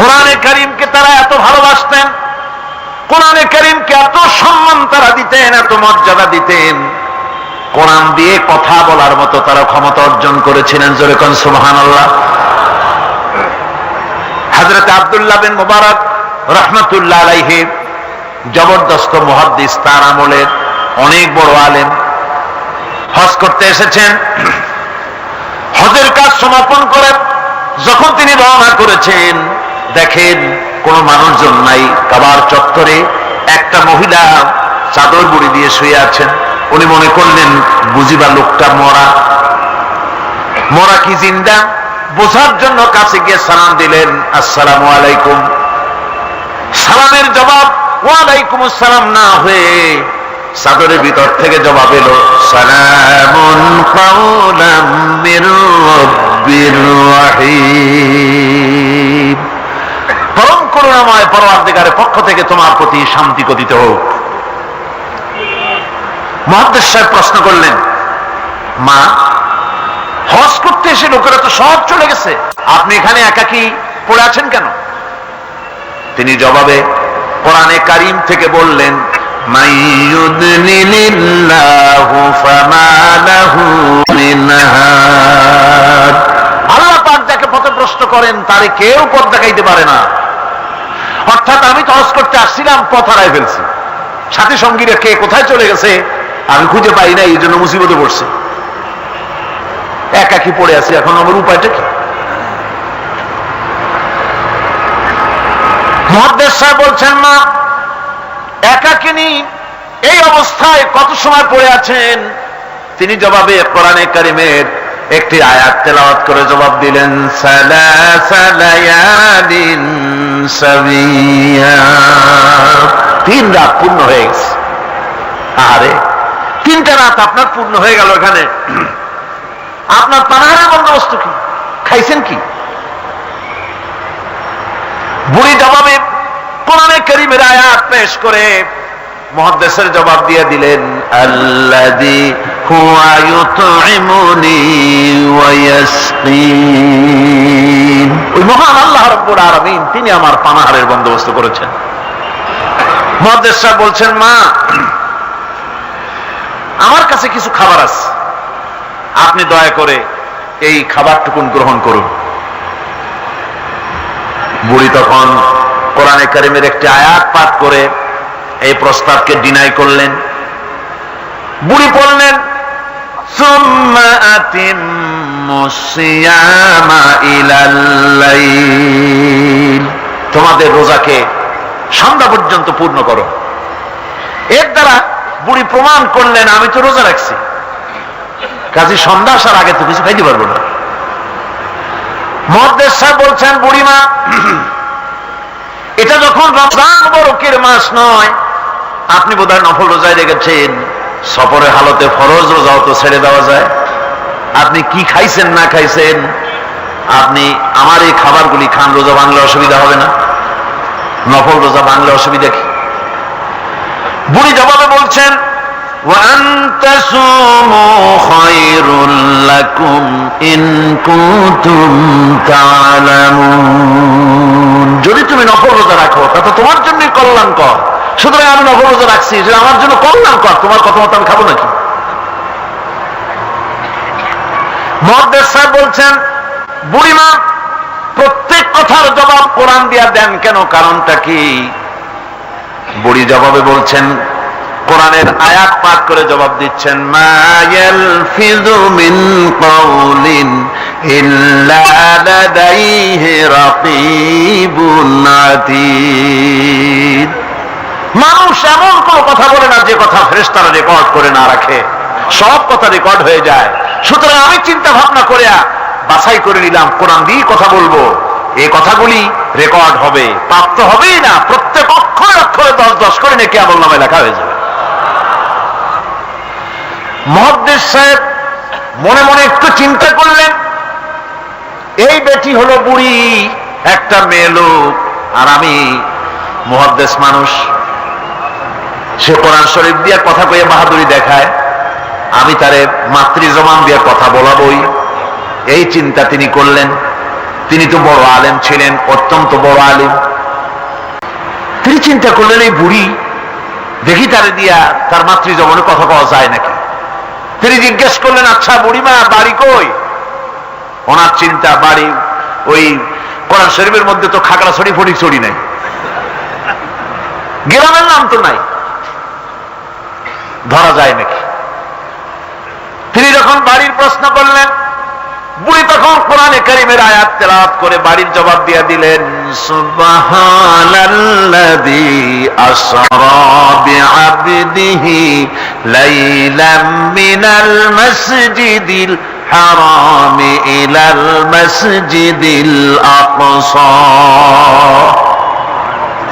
কোরআনে করিমকে তারা এত ভালোবাসতেন, কোরআনে করিমকে এত সম্মান তারা দিতেন, এত মর্যাদা দিতেন। কোরআন দিয়ে কথা বলার মতো তারা ক্ষমতা অর্জন করেছিলেন যেরকম সুবহান আল্লাহ হাজরত আবদুল্লাহ বিন মুবারক রহমতুল্লাহ আলাইহি, জবরদস্ত মুহাদ্দিস, তার আমলের অনেক বড় আলেম। হজ করতে এসেছেন। হজের কাজ সমাপন করে যখন তিনি রওনা করেছেন দেখেন, কোন মানুষজন নাই, কাবার চত্বরে একটা মহিলা চাদর বুড়ি দিয়ে শুয়ে আছেন। উনি মনে করলেন, বুঝিবা লোকটা মরা। মরা কি জিন্দা? বোঝার জন্য কাছে গিয়ে সালাম দিলেন, আসসালামু আলাইকুম। সালামের জবাব, ওয়ালাইকুম আসসালাম না হয়ে চাদরের ভিতর থেকে জবাব এলো রাহিম। পরম করুণাময় পরমাধিকারের পক্ষ থেকে তোমার প্রতি শান্তি কথিত হোক। মহাদেশ সাহেব প্রশ্ন করলেন, মা, হজ করতে এসে লোকেরা তো সব চলে গেছে। আপনি এখানে একাকি পড়ে আছেন কেন? তিনি জবাবে, কোরআনে কারিম থেকে বললেন। আল্লাহ পাক যাকে পথভ্রষ্ট করেন, তারে কেউ পথ দেখাইতে পারে না। অর্থাৎ আমি তো করতে আসছিলাম পথ হারাই ফেলছি। সাথী সঙ্গীরা কে কোথায় চলে গেছে, আমি খুঁজে পাই না এই জন্য মুসিবতে পড়ছে। একাকি পড়ে আছি এখন, আমার উপায়টা কি? মহাদেশ সাহেব বলছেন না? একাকিনী এই অবস্থায় কত সময় পড়ে আছেন? তিনি জবাবে, কোরআনে কারিমের একটি আয়াত তেলাওয়াত করে জবাব দিলেন সালাসা লায়ালিন সাবিয়া তিন রাত পূর্ণ হয়ে গেছে। আরে তিনটা রাত আপনার পূর্ণ হয়ে গেল এখানে। আপনার পানাহারের বন্দোবস্ত কি? খাইছেন কি? বুড়ি জবাবে কোরআনে করিমের আয়াত পেশ করে মহাদেশের জবাব দিয়ে দিলেন আল্লাদি হুয়া ইউতইমুনি ওয়া ইয়াসকিন। ওই মহান আল্লাহ রাব্বুল আলামিন, তিনি আমার পানাহারের বন্দোবস্ত করেছেন। মহাদেশ বলছেন, মা, আমার কাছে কিছু খাবার আছে। আপনি দয়া করে এই খাবারটুকুন গ্রহণ করুন। বুড়ি তখন কোরআনে কারিমের একটি আয়াত পাঠ করে এই প্রস্তাবকে ডিনাই করলেন। বুড়ি পড়লেন ثم أتموا الصيام إلى الليل তোমাদের রোজাকে সন্ধ্যা পর্যন্ত পূর্ণ করো এর দ্বারা বুড়ি প্রমাণ করলেন আমি তো রোজা রাখছি কাজে সন্ধ্যা আসার আগে তো কিছু খাইতে পারবো না মহাদেশ সাহেব বলছেন বুড়িমা এটা যখন রমজান বরকের মাস নয় আপনি বোধহয় নফল রোজায় রেখেছেন সফরের হালতে ফরজ রোজাও তো ছেড়ে দেওয়া যায়। আপনি কি খাইছেন, না খাইছেন? আপনি আমার এই খাবারগুলি খান, রোজা ভাঙলে অসুবিধা হবে না। নফল রোজা ভাঙলে অসুবিধা কি? বুড়ি জবাবে বলছেন যদি তুমি নফল রোজা রাখো, তা তোমার তোমার জন্য কল্যাণকর। সুতরাং আমি নফল রোজা রাখছি। যে আমার জন্য কল্যাণকর তোমার কথা মতো আমি খাব নাকি? মহাদেশ সাহেব বলছেন, বুড়িমা, প্রত্যেক কথার জবাব কোরআন দিয়া দেন কেন? কারণটা কি? বুড়ি জবাবে বলছেন, কোরআনের আয়াত পাঠ করে জবাব দিচ্ছেন মায়াল মানুষ এমন কোন কথা বলে না যে কথা ফেরেশতারা রেকর্ড করে না রাখে। সব কথা রেকর্ড হয়ে যায়। সুতরাং আমি চিন্তা ভাবনা করে বাছাই করে নিলাম, কোরআন দিয়ে কথা বলব। এই কথাগুলি রেকর্ড হবে। প্রাপ্ত হবেই না। প্রত্যেক অক্ষরে অক্ষরে দশ দশ করে নাকি আমল নামে লেখা হয়ে যাবে। মহাদ্দেশ সাহেব মনে মনে একটু চিন্তা করলেন। এই বেটি হলো বুড়ি, একটা মেয়ে লোক, আর আমি মহাদ্দেশ মানুষ। সে কোরআন শরীফ দিয়ে কথা কয়ে বাহাদুরি দেখায়, আমি তারে মাতৃ জমান দিয়ে কথা বলাবই। এই চিন্তা তিনি করলেন। তিনি তো বড় আলেম ছিলেন, অত্যন্ত বড় আলেম। তিনি চিন্তা করলেন, এই বুড়ি, দেখি তারে দিয়া তার মাতৃ জবনে কথা পাওয়া যায় নাকি? তিনি জিজ্ঞেস করলেন আচ্ছা বুড়িমা, বাড়ি কই? ওনার চিন্তা, বাড়ি ওই কোরআন শরীফের মধ্যে তো খাগড়া ছড়ি ফটি ছড়ি নাই। গ্রামের নাম তো নাই। ধরা যায় নাকি? তিনি যখন বাড়ির প্রশ্ন করলেন, বুড়ি তখন কোরআনে করিমের আয়াত তেলাওয়াত করে বাড়ির জবাব দিয়ে দিলেন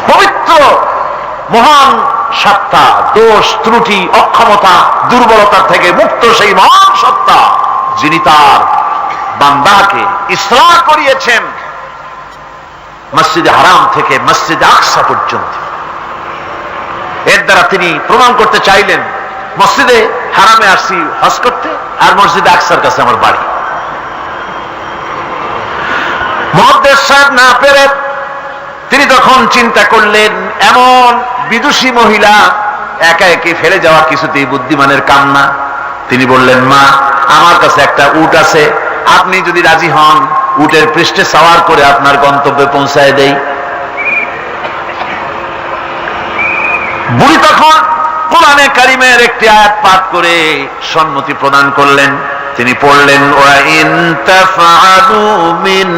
পবিত্র, মহান সত্তা, দোষ, ত্রুটি, অক্ষমতা দুর্বলতা থেকে মুক্ত সেই মহান সত্তা, যিনি তার বান্দাকে ইসলাম করিয়েছেন মসজিদে হারাম থেকে মসজিদে আকসা পর্যন্ত। এর দ্বারা তিনি প্রমাণ করতে চাইলেন, মসজিদে হারামে আসি হজ করতে, আর মসজিদে আকসার কাছে আমার বাড়ি। মহাদেশ সাহেব না পেরে তিনি তখন চিন্তা করলেন, এমন বিদুষী মহিলা একা একে ফেলে যাওয়া কিছুতেই বুদ্ধিমানের কাম না তিনি বললেন, মা, আমার কাছে একটা উট আছে। আপনি যদি রাজি হন, উটের পৃষ্ঠে সাওয়ার করে আপনার গন্তব্যে পৌঁছায় দেই। বুড়ি তখন কোরআনে কারিমের একটি আয়াত পাঠ করে সম্মতি প্রদান করলেন। তিনি পড়লেন মিন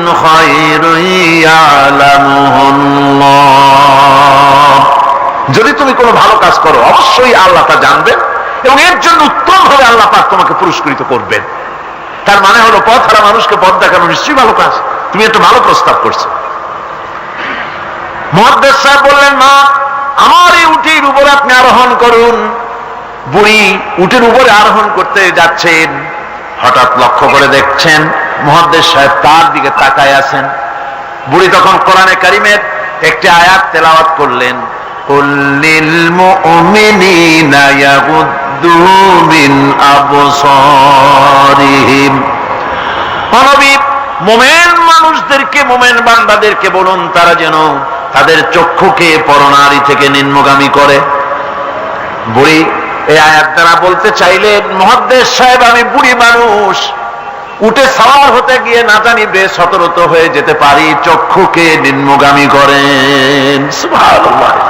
যদি তুমি কোনো ভালো কাজ করো, অবশ্যই আল্লাহ তা জানবেন এবং এর জন্য উত্তম ভাবে আল্লাহ পাক তোমাকে পুরস্কৃত করবেন। তার মানে হলো, পথ হারা মানুষকে পথ দেখানো নিশ্চয়ই ভালো কাজ। তুমি একটা ভালো প্রস্তাব করছ। মহাদ্দেশ সাহেব বললেন, মা, আমার এই উটির উপর আপনি আরোহণ করুন। বুড়ি উটের উপরে আরোহণ করতে যাচ্ছেন। হঠাৎ লক্ষ্য করে দেখছেন মহাদ্দেশ সাহেব তার দিকে তাকায় আছেন। বুড়ি তখন কোরআনে কারিমের একটি আয়াত তেলাওয়াত করলেন। মোমেন মানুষদেরকে, মোমেন বান্দাদেরকে বলুন, তারা যেন তাদের চক্ষুকে পরনারী থেকে নিম্নগামী করে। বুড়ি, এই আয়াত দ্বারা বলতে চাইলে, মহাদ্দেশ সাহেব, আমি বুড়ি মানুষ, উঠে সাওয়ার হতে গিয়ে না জানি বেশ সতরত হয়ে যেতে পারি, চক্ষুকে নিম্নগামী করেন। সুভাষ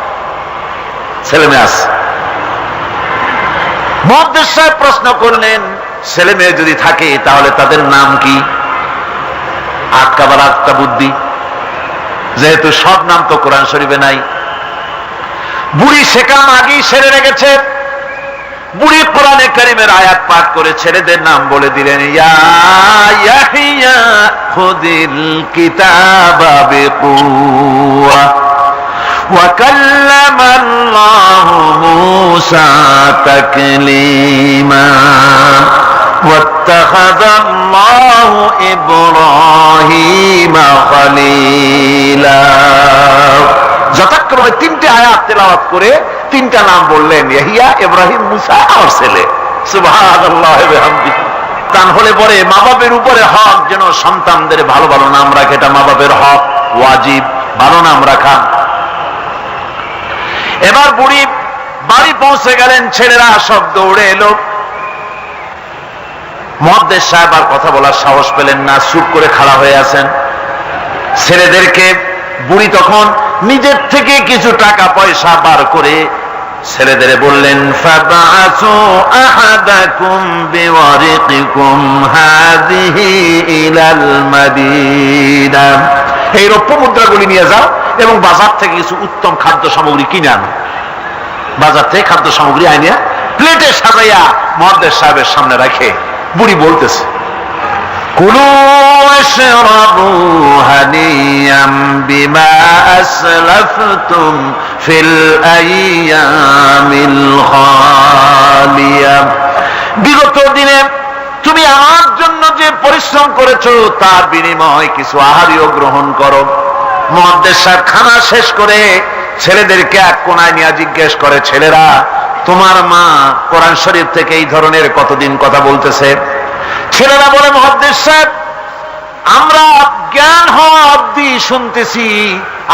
ছেলে মেয়ে আছে। মহাদেশ সাহেব প্রশ্ন করলেন, ছেলে মেয়ে যদি থাকে, তাহলে তাদের নাম কি? আটকাবার আটটা বুদ্ধি। যেহেতু সব নাম তো কোরআন শরীফে নাই। বুড়ি সেকাম আগেই সেরে রেখেছে। বুড়ি কোরআনে করিমের আয়াত পাঠ করে ছেলেদের নাম বলে দিলেন, ইয়া খুদিল কিতাবা বিকুয়া। وكلم الله موسى تكليما واتخذ الله إبراهيم خليلا যথাক্রমে তিনটে আয়াত তেলাওয়াত করে তিনটা নাম বললেন ইয়াহিয়া ইব্রাহিম মুসা আর ছেলে সুবহানাল্লাহ বিহামদিহি সন্তান হলে পরে মা বাপের উপরে হক যেন সন্তানদের ভালো ভালো নাম রাখে এটা মা বাপের হক ওয়াজিব ভালো নাম রাখা এবার বুড়ি বাড়ি পৌঁছে গেলেন, ছেলেরা সব দৌড়ে এলো। মহাদেশ সাহেব আর কথা বলার সাহস পেলেন না, চুপ করে খাড়া হয়ে আছেন। ছেলেদেরকে বুড়ি তখন নিজের থেকে কিছু টাকা পয়সা বার করে ছেলেদের বললেন এই রৌপ্য মুদ্রাগুলি নিয়ে যাও। এবং বাজার থেকে কিছু উত্তম খাদ্য সামগ্রী কিনে আনো। বাজার থেকে খাদ্য সামগ্রী আইনিয়া প্লেটে সাজাইয়া মহাদেশ সাহেবের সামনে রাখে। বুড়ি বলতেছে বিগত দিনে তুমি আমার জন্য যে পরিশ্রম করেছ, তার বিনিময় কিছু আহারিও গ্রহণ করো। মহাদ্দেশ সাহেব খানা শেষ করে ছেলেদেরকে এক কোনায় নিয়ে জিজ্ঞেস করে, ছেলেরা, তোমার মা কোরআন শরীফ থেকে এই ধরনের কতদিন কথা বলতেছে? ছেলেরা বলে মহাদ্দেশ সাহেব, আমরা জ্ঞান হওয়া অব্দি শুনতেছি,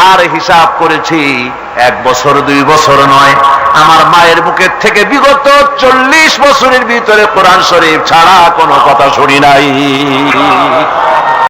আর হিসাব করেছি, এক বছর, দুই বছর নয়। আমার মায়ের মুখের থেকে বিগত চল্লিশ বছরের ভিতরে কোরআন শরীফ ছাড়া কোনো কথা শুনি নাই।